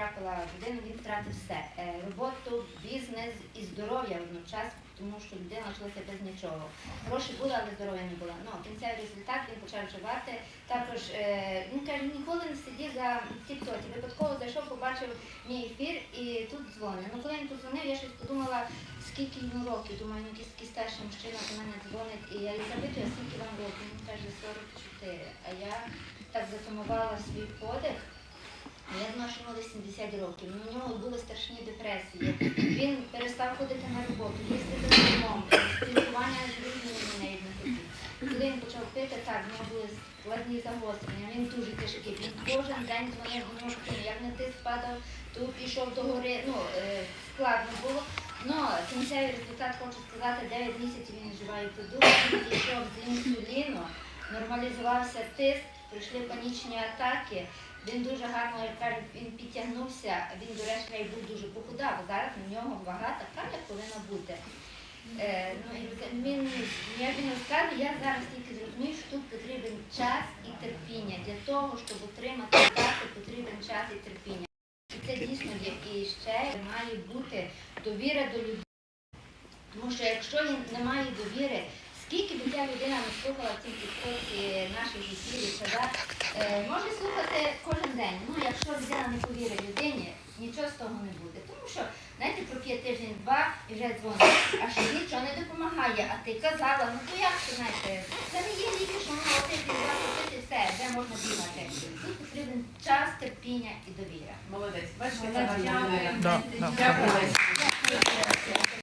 потрапила людина, він втратив все. Е, Роботу, бізнес і здоров'я одночасно, тому що людина лишилася без нічого. Гроші були, але здоров'я не було. Ну, кінцевий результат він почав вживати. Також е, він каже, ніколи не сидів за тіктоці. Випадково зайшов, побачив мій ефір і тут дзвонить. Ну коли він подзвонив, я щось подумала, скільки йому років. Думаю, ну якийсь старший мужчина до мене дзвонить. І я запитую, скільки вам років? Він каже 44. А я так затамувала свій подих. А Я знаю, що йому десь 70 років. Ну, у нього були страшні депресії. Він перестав ходити на роботу, їздити за домом, спілкування з людьми не хотів. Коли він почав пити, так, в нього були складні загострення, він дуже тяжкий. Він кожен день дзвонив до нього, як на тиск падав, то пішов до гори. Ну, е, складно було. Ну, кінцевий результат, хочу сказати, 9 місяців він вживає продукти, пішов з інсуліну, нормалізувався тиск, прийшли панічні атаки. Він дуже гарно, як кажуть, він підтягнувся, він, до речі, був дуже похудав. Зараз у нього вага така, як повинна бути. Е, ну, він, я він розказую, я зараз тільки зрозумію, що тут потрібен час і терпіння. Для того, щоб отримати дати, потрібен час і терпіння. І це дійсно є. І ще має бути довіра до людей. Тому що якщо немає довіри, ця людина не слухала в цій підході наших ефірів, казав, е, може слухати кожен день. Ну, якщо людина не повірить людині, нічого з того не буде. Тому що, знаєте, проп'є тиждень, два і вже дзвонить, а ще нічого не допомагає. А ти казала, ну то як це знаєте, це не є ліки, що воно один, два, купити, все, де можна бігати. Тут потрібен час, терпіння і довіра. Молодець. Бачите. Дякую.